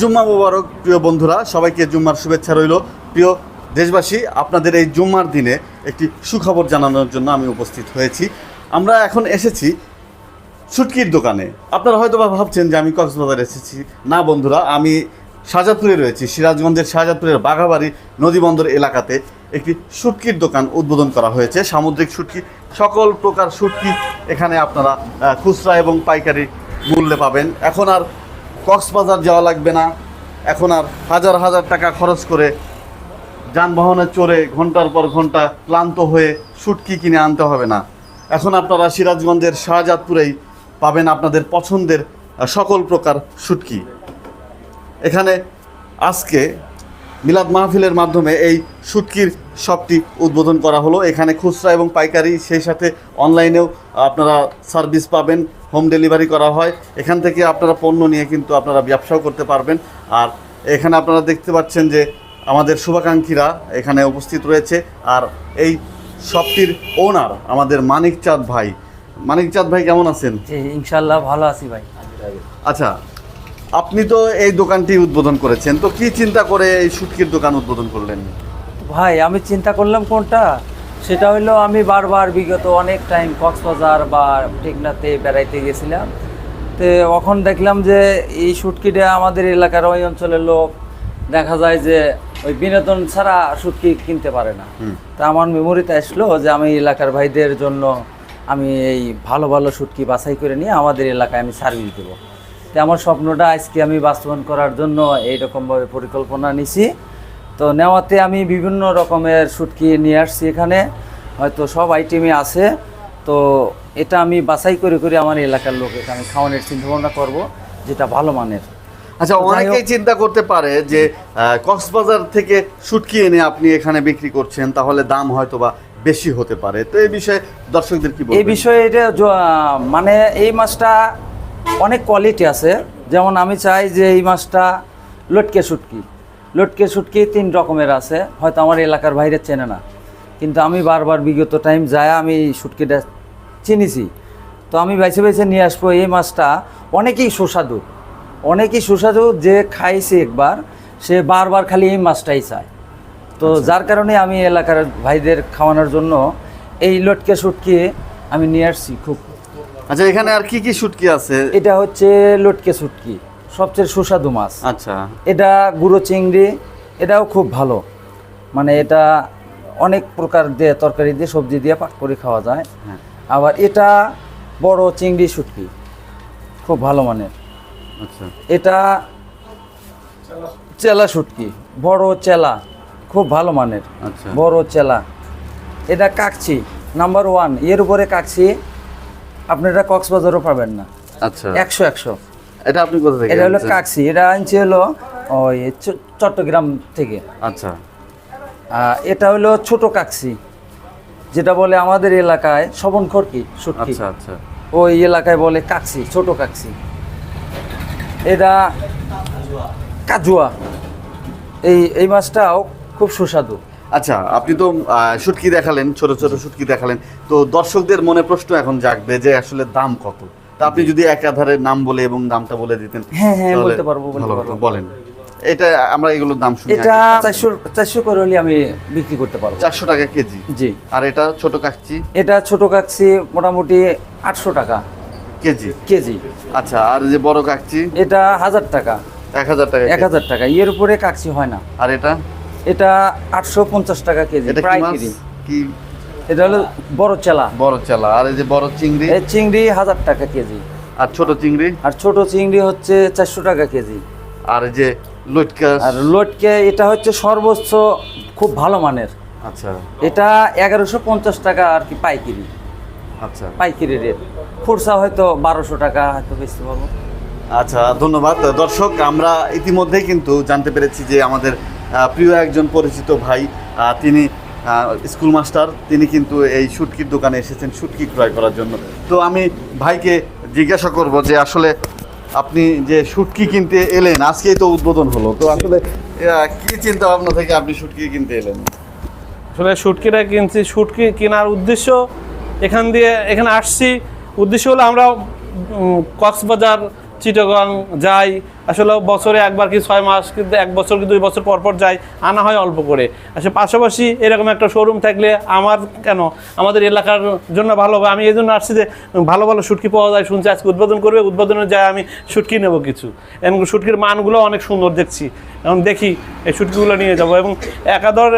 জুম্মা মুবারক, প্রিয় বন্ধুরা, সবাইকে জুম্মার শুভেচ্ছা রইল। প্রিয় দেশবাসী, আপনাদের এই জুম্মার দিনে একটি সুখবর জানানোর জন্য আমি উপস্থিত হয়েছি। আমরা এখন এসেছি শুটকির দোকানে। আপনারা হয়তো বা ভাবছেন যে আমি কক্সবাজার এসেছি। না, বন্ধুরা, আমি শাহজাদপুরে রয়েছি। সিরাজগঞ্জের শাহজাদপুরের বাঘাবাড়ি নদীবন্দর এলাকাতে একটি শুটকির দোকান উদ্বোধন করা হয়েছে। সামুদ্রিক শুটকি সকল প্রকার শুটকি এখানে আপনারা খুচরা এবং পাইকারি মূল্যে পাবেন। এখন আর কক্সবাজার যাওয়া লাগবে না। এখন আর হাজার হাজার টাকা খরচ করে যানবাহনে চড়ে ঘণ্টার পর ঘণ্টা ক্লান্ত হয়ে সুটকি কিনে আনতে হবে না। এখন আপনারা সিরাজগঞ্জের শাহজাদপুরেই পাবেন আপনাদের পছন্দের সকল প্রকার সুটকি। এখানে আজকে মিলাদ মাহফিলের মাধ্যমে এই শুটকির শপটি উদ্বোধন করা হলো। এখানে খুচরা এবং পাইকারি সেই সাথে অনলাইনেও আপনারা সার্ভিস পাবেন হোম ডেলিভারি করা হয়। এখান থেকে আপনারা পণ্য নিয়ে কিন্তু আপনারা ব্যবসাও করতে পারবেন। আর এখানে আপনারা দেখতে পাচ্ছেন যে আমাদের শুভাকাঙ্ক্ষীরা এখানে উপস্থিত রয়েছে। আর এই শপটির ওনার আমাদের মানিক চাঁদ ভাই। মানিক চাঁদ ভাই কেমন আছেন? ইনশাল্লাহ ভালো আছি ভাই। আচ্ছা আপনি তো এই দোকানটি উদ্বোধন করেছেন তো কি চিন্তা করে এই শুটকির দোকান উদ্বোধন করলেন? ভাই আমি চিন্তা করলাম কোনটা? সেটা হলো আমি বারবার বিগত অনেক টাইম কক্সবাজার বা টেকনাতে বেড়াইতে গেছিলাম। তো এখন দেখলাম যে এই শুটকিটা আমাদের এলাকার ওই অঞ্চলের লোক দেখা যায় যে ওই বিনোদন ছাড়া শুটকি কিনতে পারে না। তা আমার মেমোরিতে আসলো যে আমি এলাকার ভাইদের জন্য আমি এই ভালো ভালো শুটকি বাছাই করে নিয়ে আমাদের এলাকায় আমি সার্ভিস দেবো। তো আমার স্বপ্নটা আজকে আমি বাস্তবায়ন করার জন্য এইরকমভাবে পরিকল্পনা নিছি। তো নেওয়াতে আমি বিভিন্ন রকমের শুটকি নিয়ে আসছি এখানে। হয়তো সব আইটেমই আছে। তো এটা আমি বাছাই করে করে আমার এলাকার লোক এটা আমি খাওয়ানোর চিন্তা ভাবনা করব যেটা ভালো মানের। আচ্ছা অনেকেই চিন্তা করতে পারে যে কক্সবাজার থেকে শুটকি এনে আপনি এখানে বিক্রি করছেন তাহলে দাম হয়তো বা বেশি হতে পারে। তো এই বিষয়ে দর্শকদের কি এই বিষয়ে এটা মানে এই মাছটা অনেক কোয়ালিটি আছে। যেমন আমি চাই যে এই মাছটা লটকে শুটকি লটকে শুটকি তিন রকমের আছে হয়তো আমার এলাকার বাইরে চেনে না। কিন্তু আমি বারবার বিগত টাইম যায় আমি এই শুটকিটা চিনিছি। তো আমি বেছে বেছে নিয়ে আসব এই মাছটা। অনেকেই সুস্বাদু। অনেকেই সুস্বাদু যে খাইছে একবার সে বারবার খালি এই মাছটাই চায়। তো যার কারণে আমি এলাকার ভাইদের খাওয়ানোর জন্য এই লটকে শুটকি আমি নিয়ে আসছি খুব আচ্ছা এখানে আর কি কি শুটকি আছে? এটা হচ্ছে লটকে শুটকি সবচেয়ে সুস্বাদু মাছ। আচ্ছা। এটা গুঁড়ো চিংড়ি এটাও খুব ভালো। মানে এটা অনেক প্রকার দিয়ে তরকারি দিয়ে সবজি দিয়ে পাক করে খাওয়া যায়। হ্যাঁ। আবার এটা বড় চিংড়ি শুটকি খুব ভালো মানের। আচ্ছা। এটা চেলা শুটকি বড় চেলা খুব ভালো মানের। আচ্ছা। বড় চেলা। এটা কাকছি নাম্বার ওয়ানের উপরে কাকছি আপনারা কক্সবাজারও পাবেন না। আচ্ছা। একশো একশো। এটা আপনি কোথা থেকে এটা হলো? কাকছি এটা আনছি হলো ওই চট্টগ্রাম থেকে। আচ্ছা। এটা হলো ছোট কাকছি যেটা বলে আমাদের এলাকায় শবন খরকি শুটকি আচ্ছা আচ্ছা। ওই এলাকায় বলে কাকছি ছোট কাকছি এটা কাজুয়া। এই এই মাছটাও খুব সুস্বাদু। আচ্ছা আপনি তো শুটকি দেখালেন ছোট ছোট শুটকি দেখালেন। তো দর্শকদের মনে প্রশ্ন এখন জাগবে যে আসলে দাম কত? তা আপনি যদি একাধারে নাম বলে এবং দামটা বলে দিতেন হ্যাঁ, হ্যাঁ, বলতে পারব। বলেন। এটা আমরা এগুলোর দাম শুনি এটা চারশো চারশো করে হলে আমি বিক্রি করতে পারব। চারশো টাকা কেজি? জি। আর এটা ছোট কাচ্চি এটা ছোট কাকছি মোটামুটি আটশো টাকা। কেজি? কেজি। আচ্ছা আর যে বড় কাচ্চি এটা হাজার টাকা। এক হাজার টাকা এক। হাজার টাকা। এর উপরে কাকছি হয় না। আর এটা? এটা আটশো পঞ্চাশ টাকা কেজি এটা কি প্রায় কেজি। কি? এটা হলো বড় চেলা। বড় চালা। আর এই যে বড় চিংড়ি? এই চিংড়ি হাজার টাকা কেজি। আর ছোট চিংড়ি? আর ছোট চিংড়ি হচ্ছে চারশো টাকা কেজি। আর এই যে লটকা? আর লটকে এটা হচ্ছে সর্বোচ্চ খুব ভালো মানের। আচ্ছা। এটা এগারোশো পঞ্চাশ টাকা আর কি পাইকিরি। আচ্ছা। পাইকারি রেট। খুরসা হয়তো বারোশো টাকা হয়তো বেচতে পারব আচ্ছা ধন্যবাদ। দর্শক আমরা ইতিমধ্যেই কিন্তু জানতে পেরেছি যে আমাদের প্রিয় একজন পরিচিত ভাই তিনি স্কুল মাস্টার তিনি কিন্তু এই শুটকির দোকানে এসেছেন, শুটকি ক্রয় করার জন্য। তো আমি ভাইকে জিজ্ঞাসা করব যে আসলে আপনি যে শুটকি কিনতে এলেন, আজকেই তো উদ্বোধন হলো, তো আসলে কি চিন্তা ভাবনা থেকে আপনি শুটকি কিনতে এলেন? আসলে শুটকিটা কিনছি, শুটকি কেনার উদ্দেশ্য এখান দিয়ে, এখানে আসছি। উদ্দেশ্য হলো আমরা কক্সবাজার, চিটাগং যাই আসলে বছরে একবার কি ছয় মাস কিন্তু এক বছর কি দুই বছর পর পর যায় আনা হয় অল্প করে। আসলে পাশাপাশি এরকম একটা শোরুম থাকলে আমার কেন? আমাদের এলাকার জন্য ভালো হবে। আমি এই জন্য আসছি যে ভালো ভালো শুটকি পাওয়া যায় শুনছি আজকে উদ্বোধন করবে উদ্বোধনে যায় আমি শুটকি নেব কিছু। এবং শুটকির মানগুলো অনেক সুন্দর দেখছি। এখন দেখি এই শুটকিগুলো নিয়ে যাব। এবং একাদর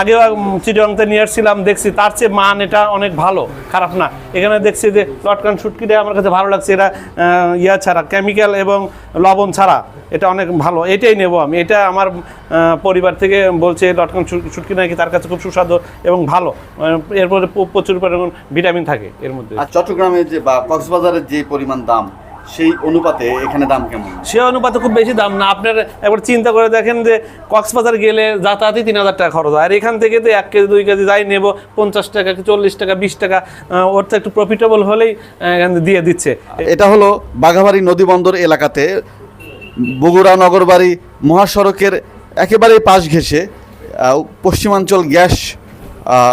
আগেও চিটিংতে নিয়ে আসছিলাম দেখছি তার চেয়ে মান এটা অনেক ভালো খারাপ না। এখানে দেখছি যে লটকান শুটকিটা আমার কাছে ভালো লাগছে। আহ, ইয়া ছাড়া কেমিক্যাল এবং লবণ ছাড়া এটা অনেক ভালো এটাই নেব আমি। এটা আমার পরিবার থেকে বলছে লটকান শুটকি নাকি তার কাছে খুব সুস্বাদু এবং ভালো। এরপরে প্রচুর পরিমাণ ভিটামিন থাকে এর মধ্যে। আর চট্টগ্রামের যে বা কক্সবাজারের যে পরিমাণ দাম সেই অনুপাতে এখানে দাম কেমন? সে অনুপাতে খুব বেশি দাম না। আপনার একবার চিন্তা করে দেখেন যে কক্সবাজার গেলে যাতায়াতই তিন হাজার টাকা খরচ হয়। আর এখান থেকে তো এক কেজি দুই কেজি যাই নেব পঞ্চাশ টাকা কি চল্লিশ টাকা বিশ টাকা ওর তো একটু প্রফিটেবল হলেই দিয়ে দিচ্ছে। এটা হলো বাঘাবাড়ি নদীবন্দর এলাকাতে বগুড়া নগরবাড়ি মহাসড়কের একেবারে পাশ ঘেঁষে পশ্চিমাঞ্চল গ্যাস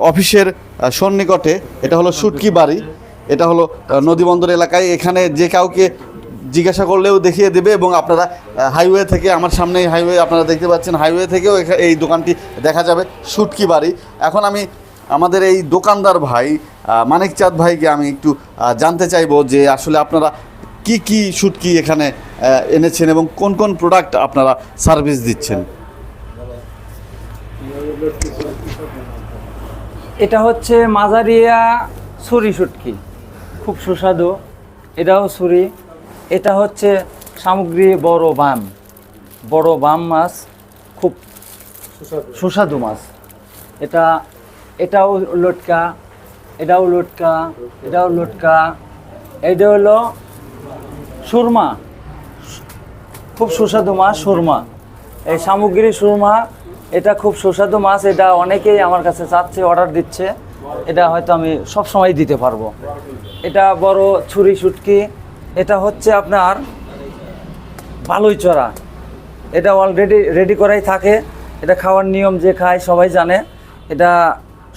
অফিসের সন্নিকটে এটা হলো সুটকি বাড়ি এটা হলো নদীবন্দর এলাকায়। এখানে যে কাউকে জিজ্ঞাসা করলেও দেখিয়ে দেবে এবং আপনারা হাইওয়ে থেকে আমার সামনেই হাইওয়ে আপনারা দেখতে পাচ্ছেন হাইওয়ে থেকেও এই দোকানটি দেখা যাবে সুটকি বাড়ি। এখন আমি আমাদের এই দোকানদার ভাই আহ, মানিক চাঁদ ভাইকে আমি একটু জানতে চাইব যে আসলে আপনারা কি কি শুটকি এখানে এনেছেন এবং কোন কোন প্রোডাক্ট আপনারা সার্ভিস দিচ্ছেন? এটা হচ্ছে মাঝারিয়া ছুরি শুটকি খুব সুস্বাদু। এটাও ছুরি। এটা হচ্ছে সামগ্রী বড় বাম। বড় বাম মাছ খুব সুস্বাদু। মাছ। এটা এটাও লটকা এটাও লটকা এটাও লটকা। এটা হলো সুরমা। খুব সুস্বাদু মাছ, সুরমা। এই সামগ্রী সুরমা, এটা খুব সুস্বাদু মাছ, এটা অনেকেই আমার কাছে চাচ্ছে, অর্ডার দিচ্ছে। এটা হয়তো আমি সব সময় দিতে পারব। এটা বড় ছুরি শুটকি, এটা হচ্ছে আপনার ভালোই চড়া। এটা অলরেডি রেডি করাই থাকে। এটা খাওয়ার নিয়ম যে খায়, সবাই জানে। এটা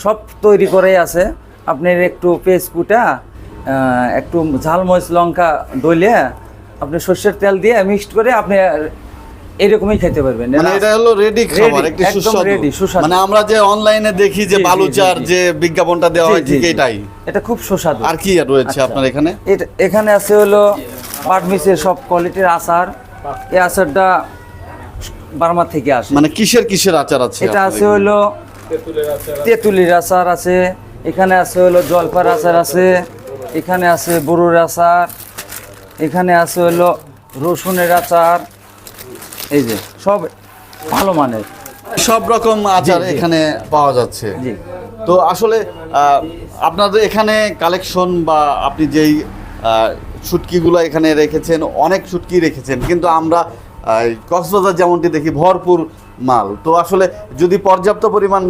সব তৈরি করেই আছে। আপনি একটু পেস্ট কুটা একটু ঝালমরিচ, লঙ্কা ডলে আপনি সর্ষের তেল দিয়ে মিক্সড করে আপনি এরকমই খেতে পারবেন। মানে এটা হলো রেডি খাবার একটি একদম সুস্বাদু। মানে আমরা যে অনলাইনে দেখি যে বালুচার। যে বিজ্ঞাপনটা দেওয়া হয় ঠিক এটাই। এটা খুব সুস্বাদু। আর কি রয়েছে আচ্ছা। আপনার এখানে? এখানে আছে হলো পাটমিসের সব কোয়ালিটির আচার। এই আচারটা বার্মা থেকে আসে। মানে কিসের কিসের আচার আছে এটা আছে হলো তেঁতুলির আচার আছে। এখানে আছে হলো জলপার আচার আছে। এখানে আছে বড়ুর আচার। এখানে আছে হলো রসুনের আচার এই যে সব ভালো মানের। সব রকম আচার। এখানে পাওয়া যাচ্ছে। তো আসলে আপনাদের এখানে কালেকশন বা আপনি যেই শুটকিগুলো এখানে রেখেছেন অনেক শুটকি রেখেছেন কিন্তু আমরা কক্সবাজার যেমনটি দেখি ভরপুর মাল। তো আসলে যদি পর্যাপ্ত পরিমাণ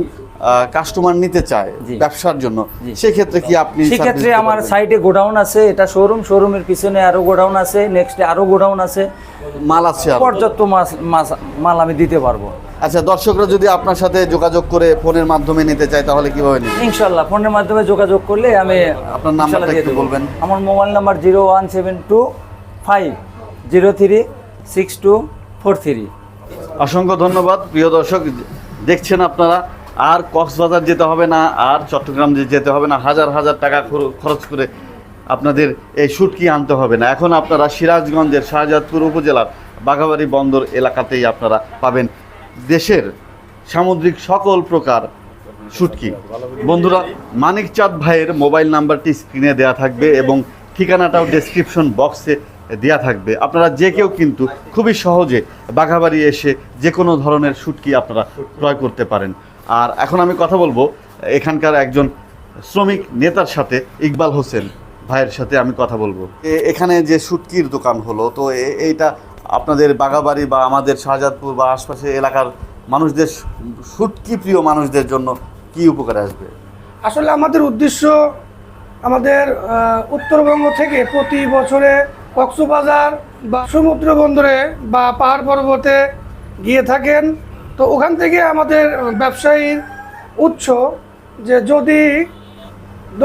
কাস্টমার নিতে চায় ব্যবসার জন্য সেক্ষেত্রে কি আপনি সেক্ষেত্রে আমার সাইডে গোডাউন আছে এটা শোরুম শোরুমের পিছনে আরও গোডাউন আছে নেক্সটে আরও গোডাউন আছে। মাল আছে পর্যাপ্ত মাল আমি দিতে পারব। আচ্ছা দর্শকরা যদি আপনার সাথে যোগাযোগ করে ফোনের মাধ্যমে নিতে চায় তাহলে কীভাবে নেবে? ইনশাল্লাহ ফোনের মাধ্যমে যোগাযোগ করলে আমি আপনার নাম্বারটা একটু বলবেন। আমার mobile number zero one seven two five zero three six two four three. অসংখ্য ধন্যবাদ প্রিয় দর্শক। দেখছেন আপনারা আর কক্সবাজার যেতে হবে না, আর চট্টগ্রাম যেতে হবে না, হাজার হাজার টাকা খরচ করে আপনাদের এই শুটকি আনতে হবে না। এখন আপনারা সিরাজগঞ্জের শাহজাদপুর উপজেলার বাঘাবাড়ি বন্দর এলাকাতেই আপনারা পাবেন দেশের সামুদ্রিক সকল প্রকার শুটকি বন্ধুরা মানিক চাঁদ ভাইয়ের মোবাইল নাম্বারটি স্ক্রিনে দেওয়া থাকবে এবং ঠিকানাটাও ডেসক্রিপশন বক্সে দেওয়া থাকবে। আপনারা যে কেউ কিন্তু খুবই সহজে বাঘাবাড়ি এসে যে কোনো ধরনের শুটকি আপনারা ক্রয় করতে পারেন। আর এখন আমি কথা বলব এখানকার একজন শ্রমিক নেতার সাথে, ইকবাল হোসেন ভাইয়ের সাথে আমি কথা বলব। এখানে যে শুটকির দোকান হলো, তো এইটা আপনাদের বাঘাবাড়ি বা আমাদের শাহজাদপুর বা আশপাশে এলাকার মানুষদের শুটকি প্রিয় মানুষদের জন্য কি উপকারে আসবে? আসলে আমাদের উদ্দেশ্য আমাদের উত্তরবঙ্গ থেকে প্রতি বছরে কক্সবাজার বা সমুদ্র বন্দরে বা পাহাড় পর্বতে গিয়ে থাকেন। তো ওখান থেকে আমাদের ব্যবসায়ীর উৎস যে যদি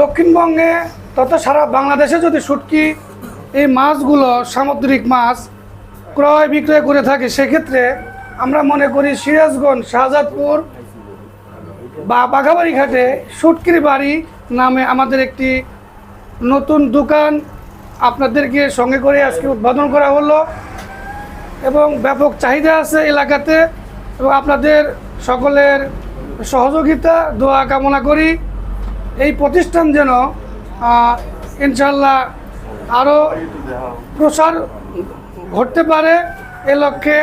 দক্ষিণবঙ্গে তথা সারা বাংলাদেশে যদি শুটকি এই মাছগুলো, সামুদ্রিক মাছ ক্রয় বিক্রয় করে থাকে, সেক্ষেত্রে আমরা মনে করি সিরাজগঞ্জ, শাহজাদপুর বা বাঘাবাড়ি ঘাটে সুটকির বাড়ি নামে আমাদের একটি নতুন দোকান আপনাদেরকে সঙ্গে করে আজকে উদ্বোধন করা হলো এবং ব্যাপক চাহিদা আছে এলাকাতে। এবং আপনাদের সকলের সহযোগিতা, দোয়া কামনা করি। এই প্রতিষ্ঠান যেন ইনশাল্লাহ আরও প্রসার ঘটতে পারে, এ লক্ষ্যে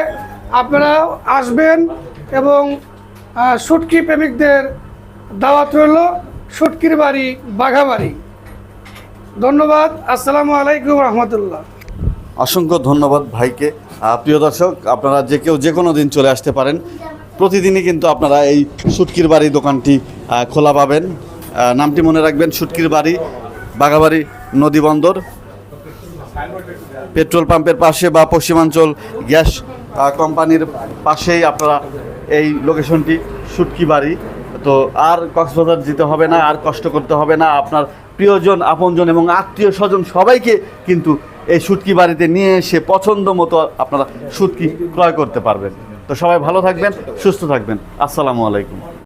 আপনারাও আসবেন এবং শুটকি প্রেমিকদের দাওয়াত রইল শুটকির বাড়ি, বাঘাবাড়ি। ধন্যবাদ, আসসালামু আলাইকুম রহমতুল্লাহ। অসংখ্য ধন্যবাদ ভাইকে। প্রিয় দর্শক, আপনারা যে কেউ যে কোনো দিন চলে আসতে পারেন। প্রতিদিনই কিন্তু আপনারা এই সুটকির বাড়ি দোকানটি খোলা পাবেন। নামটি মনে রাখবেন, সুটকির বাড়ি বাগাবাড়ি নদী বন্দর। পেট্রোল পাম্পের পাশে বা পশ্চিমাঞ্চল গ্যাস কোম্পানির পাশেই আপনারা এই লোকেশনটি, সুটকি বাড়ি। তো আর কক্সবাজার যেতে হবে না, আর কষ্ট করতে হবে না। আপনার প্রিয়জন, আপনজন এবং আত্মীয় স্বজন সবাইকে কিন্তু এই সুটকি বাড়িতে নিয়ে এসে পছন্দ মতো আপনারা সুটকি ক্রয় করতে পারবেন। তো সবাই ভালো থাকবেন, সুস্থ থাকবেন। আসসালামু আলাইকুম।